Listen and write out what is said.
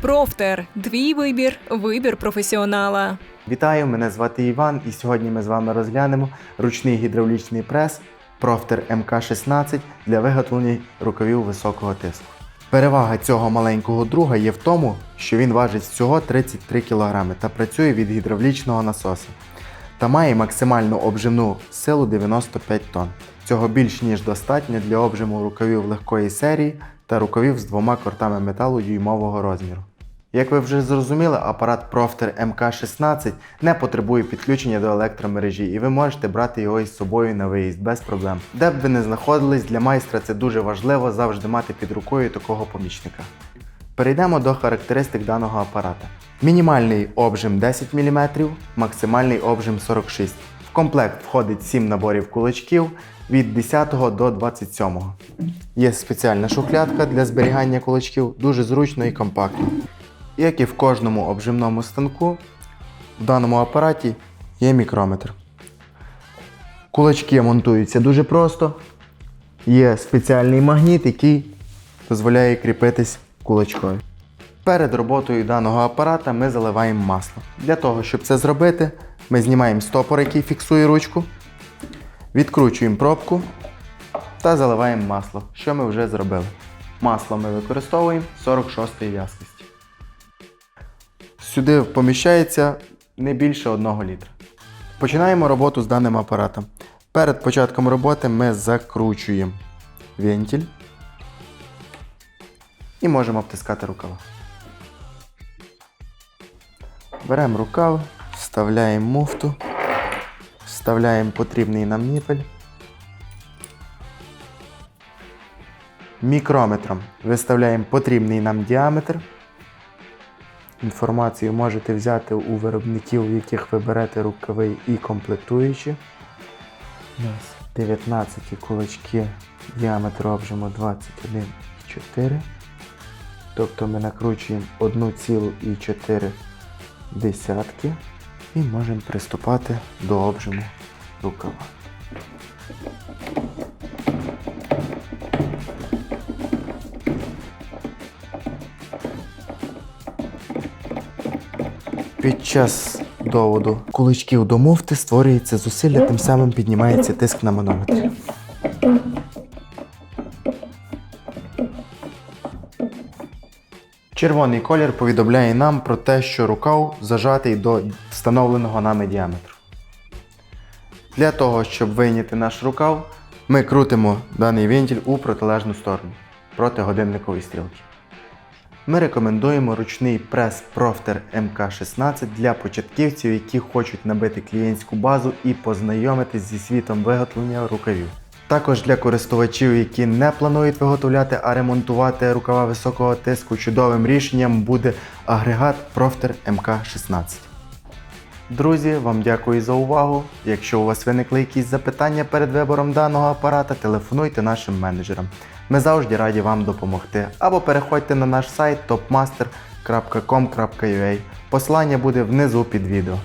Профтер. Твій вибір, вибір професіонала. Вітаю, мене звати Іван, і сьогодні ми з вами розглянемо ручний гідравлічний прес Profter MK16 для виготовлення рукавів високого тиску. Перевага цього маленького друга є в тому, що він важить всього 33 кг та працює від гідравлічного насоса та має максимальну обжимну силу 95 тонн. Цього більш ніж достатньо для обжиму рукавів легкої серії та рукавів з двома кортами металу дюймового розміру. Як ви вже зрозуміли, апарат Profter MK16 не потребує підключення до електромережі, і ви можете брати його із собою на виїзд без проблем. Де б ви не знаходились, для майстра це дуже важливо завжди мати під рукою такого помічника. Перейдемо до характеристик даного апарата. Мінімальний обжим 10 мм, максимальний обжим 46 В комплект входить 7 наборів кулачків від 10 до 27. Є спеціальна шухлядка для зберігання кулачків, дуже зручно і компактно. Як і в кожному обжимному станку, в даному апараті є мікрометр. Кулачки монтуються дуже просто. Є спеціальний магніт, який дозволяє кріпитись кулачкові. Перед роботою даного апарата ми заливаємо масло. Для того, щоб це зробити, ми знімаємо стопор, який фіксує ручку, відкручуємо пробку та заливаємо масло, що ми вже зробили. Масло ми використовуємо 46-ї в'язкості. Сюди поміщається не більше 1 літра. Починаємо роботу з даним апаратом. Перед початком роботи ми закручуємо вентиль і можемо обтискати рукава. Беремо рукав, вставляємо муфту, вставляємо потрібний нам ніпель. Мікрометром виставляємо потрібний нам діаметр. Інформацію можете взяти у виробників, в яких ви берете рукави і комплектуючі. У нас 19 кулачки, діаметр обжиму 21,4. Тобто ми накручуємо 1,4 десятки і можемо приступати до обжиму рукава. Під час доводу кулачків до муфти створюється зусилля, тим самим піднімається тиск на манометрі. Червоний колір повідомляє нам про те, що рукав зажатий до встановленого нами діаметру. Для того, щоб вийняти наш рукав, ми крутимо даний вентиль у протилежну сторону проти годинникової стрілки. Ми рекомендуємо ручний прес Profter MK16 для початківців, які хочуть набити клієнтську базу і познайомитись зі світом виготовлення рукавів. Також для користувачів, які не планують виготовляти, а ремонтувати рукава високого тиску, чудовим рішенням буде агрегат Profter MK16. Друзі, вам дякую за увагу. Якщо у вас виникли якісь запитання перед вибором даного апарата, телефонуйте нашим менеджерам. Ми завжди раді вам допомогти. Або переходьте на наш сайт topmaster.com.ua. Посилання буде внизу під відео.